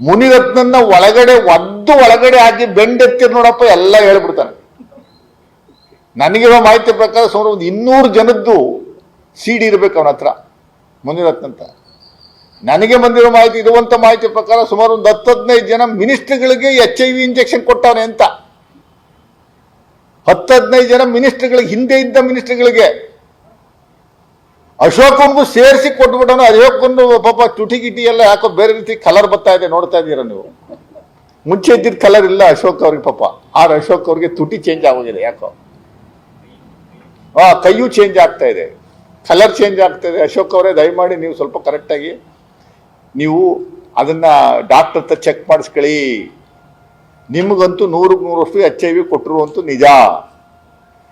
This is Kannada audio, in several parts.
ಮುನಿರತ್ನನ್ನ ಒಳಗಡೆ ಒದ್ದು ಒಳಗಡೆ ಹಾಕಿ ಬೆಂಡೆತ್ತಿ ನೋಡಪ್ಪ ಎಲ್ಲ ಹೇಳ್ಬಿಡ್ತಾನೆ. ನನಗಿರೋ ಮಾಹಿತಿ ಪ್ರಕಾರ ಸುಮಾರು ಒಂದು ಇನ್ನೂರು ಜನದ್ದು ಸಿ ಡಿ ಇರ್ಬೇಕು ಅವನ ಹತ್ರ ಮುನಿರತ್ನ ಅಂತ ನನಗೆ ಬಂದಿರೋ ಮಾಹಿತಿ, ಇರುವಂತ ಮಾಹಿತಿ ಪ್ರಕಾರ ಸುಮಾರು ಒಂದು ಹತ್ತು ಹದಿನೈದು ಜನ ಮಿನಿಸ್ಟ್ರಿಗಳಿಗೆ ಎಚ್ ಐ ವಿ ಇಂಜೆಕ್ಷನ್ ಕೊಟ್ಟಾನೆ ಅಂತ. ಹತ್ತು ಹದಿನೈದು ಜನ ಮಿನಿಸ್ಟ್ರಿಗಳಿಗೆ, ಹಿಂದೆ ಇದ್ದ ಮಿನಿಸ್ಟ್ರಿಗಳಿಗೆ ಅಶೋಕನ್ಗೂ ಸೇರಿಸಿ ಕೊಟ್ಬಿಟ್ಟನು ಅಶೋಕನ್ನು ಪಾಪ ತುಟಿ ಗಿಟಿ ಎಲ್ಲ ಯಾಕೋ ಬೇರೆ ರೀತಿ ಕಲರ್ ಬರ್ತಾ ಇದೆ ನೋಡ್ತಾ ಇದ್ದೀರಾ ನೀವು? ಮುಂಚೆ ಇದ್ದಿದ್ದ ಕಲರ್ ಇಲ್ಲ ಅಶೋಕ್ ಅವ್ರಿಗೆ ಪಾಪ. ಆರ್ ಅಶೋಕ್ ಅವ್ರಿಗೆ ತುಟಿ ಚೇಂಜ್ ಆಗೋಗಿದೆ ಯಾಕೋ? ಆ, ಕೈಯು ಚೇಂಜ್ ಆಗ್ತಾ ಇದೆ. ಕಲರ್ ಚೇಂಜ್ ಆಗ್ತಾ ಇದೆ. ಅಶೋಕ್ ಅವರೇ, ದಯಮಾಡಿ ನೀವು ಸ್ವಲ್ಪ ಕರೆಕ್ಟಾಗಿ ನೀವು ಅದನ್ನ ಡಾಕ್ಟರ್ ಹತ್ರ ಚೆಕ್ ಮಾಡಿಸ್ಕೊಳ್ಳಿ. ನಿಮಗಂತೂ ನೂರಕ್ಕೆ ನೂರಷ್ಟು ಎಚ್ ಐ ವಿ ಕೊಟ್ಟರು ಅಂತೂ ನಿಜ.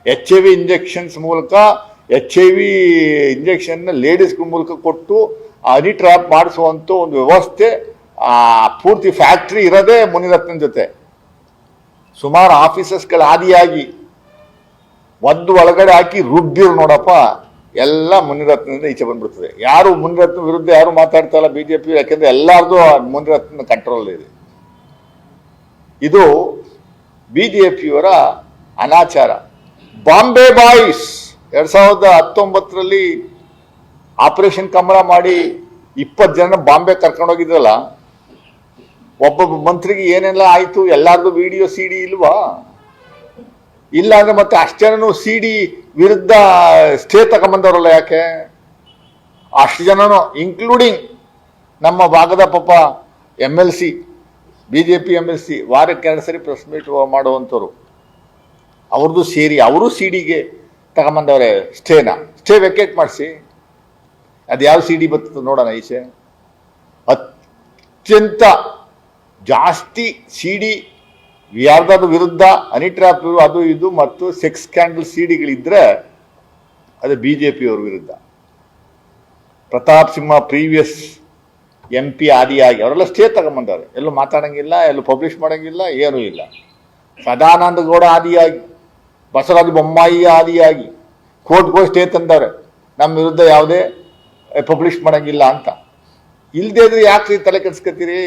ಎಚ್ ಐ ವಿ ಇಂಜೆಕ್ಷನ್ಸ್ ಮೂಲಕ H I V injection ladies ಮೂಲಕ ಕೊಟ್ಟು ಹನಿ ಟ್ರಾಪ್ ಮಾಡಿಸುವಂತ ಒಂದು ವ್ಯವಸ್ಥೆ ಆ, ಪೂರ್ತಿ ಫ್ಯಾಕ್ಟ್ರಿ ಇರೋದೇ ಮುನಿರತ್ನ ಜೊತೆ. ಸುಮಾರು ಆಫೀಸಸ್ಗಳ ಆದಿಯಾಗಿ ಒಂದು ಒಳಗಡೆ ಹಾಕಿ ರುಬ್ಬಿರು ನೋಡಪ್ಪ ಎಲ್ಲ ಮುನಿರತ್ನದಿಂದ ಈಚೆ ಬಂದ್ಬಿಡ್ತದೆ. ಯಾರು ಮುನಿರತ್ನ ವಿರುದ್ಧ ಯಾರು ಮಾತಾಡ್ತಾ ಇಲ್ಲ ಬಿಜೆಪಿ ಯಾಕೆಂದ್ರೆ ಎಲ್ಲರದು ಮುನಿರತ್ನ ಕಂಟ್ರೋಲ್ ಇದೆ. ಇದು ಬಿಜೆಪಿಯವರ ಅನಾಚಾರ. ಬಾಂಬೆ ಬಾಯ್ಸ್ ಎರಡ್ ಸಾವಿರದ ಹತ್ತೊಂಬತ್ತರಲ್ಲಿ ಆಪರೇಷನ್ ಕಮಲ ಮಾಡಿ ಇಪ್ಪತ್ತು ಜನ ಬಾಂಬೆ ಕರ್ಕೊಂಡೋಗಿದ್ರಲ್ಲ ಒಬ್ಬೊಬ್ಬ ಮಂತ್ರಿಗೆ ಏನೆಲ್ಲ ಆಯ್ತು, ಎಲ್ಲಾರ್ದು ವಿಡಿಯೋ ಸಿ ಡಿ ಇಲ್ವಾ? ಇಲ್ಲ ಅಂದ್ರೆ ಮತ್ತೆ ಅಷ್ಟು ಸಿ ಡಿ ವಿರುದ್ಧ ಸ್ಟೇ ತಗೊಂಬಂದವರಲ್ಲ ಯಾಕೆ? ಅಷ್ಟು ಜನನು ಇನ್ಕ್ಲೂಡಿಂಗ್ ನಮ್ಮ ಭಾಗದ ಪಾಪ M L C B J P M L C ವಾರಕ್ಕೆ ಎರಡು ಸರಿ ಪ್ರೆಸ್ ಮೀಟ್ ಮಾಡುವಂಥವ್ರು. ಅವ್ರದ್ದು ಸೇರಿ, ಅವರು ಸಿ ಡಿಗೆ ತಗೊಂಬಂದವ್ರೆ ಸ್ಟೇನ. ಸ್ಟೇ ವೆಕೇಟ್ ಮಾಡಿಸಿ. ಅದು ಯಾವ ಸಿ ಡಿ ಬರ್ತದೆ ನೋಡೋಣ ಈಚೆ. ಅತ್ಯಂತ ಜಾಸ್ತಿ ಸಿ ಡಿ ಯಾರ್ದಾದ್ರು ವಿರುದ್ಧ ಅನಿಟ್ರಾಪ್ ಅದು ಇದು ಮತ್ತು ಸೆಕ್ಸ್ ಸ್ಕ್ಯಾಂಡಲ್ ಸಿ ಡಿಗಳಿದ್ದರೆ ಅದು ಬಿ ಜೆ ಪಿಯವ್ರ ವಿರುದ್ಧ. Pratap Simha previous M P ಆದಿಯಾಗಿ, ಅವರೆಲ್ಲ ಸ್ಟೇ ತಗೊಂಬಂದವ್ರೆ ಎಲ್ಲೂ ಮಾತಾಡೋಂಗಿಲ್ಲ, ಎಲ್ಲೂ ಪಬ್ಲಿಷ್ ಮಾಡೋಂಗಿಲ್ಲ, ಏನೂ ಇಲ್ಲ. ಸದಾನಂದ ಗೌಡ ಆದಿಯಾಗಿ, ಬಸವರಾಜ ಬೊಮ್ಮಾಯಿ ಆದಿಯಾಗಿ ಕೋರ್ಟ್ಗೂ ಸ್ಟೇ ತಂದವ್ರೆ ನಮ್ಮ ವಿರುದ್ಧ ಯಾವುದೇ ಪಬ್ಲಿಷ್ ಮಾಡಂಗಿಲ್ಲ ಅಂತ. ಇಲ್ಲದೇ ಇದ್ರೆ ಯಾಕೆ ತಲೆ ಕೆಡ್ಸ್ಕೊತೀರಿ?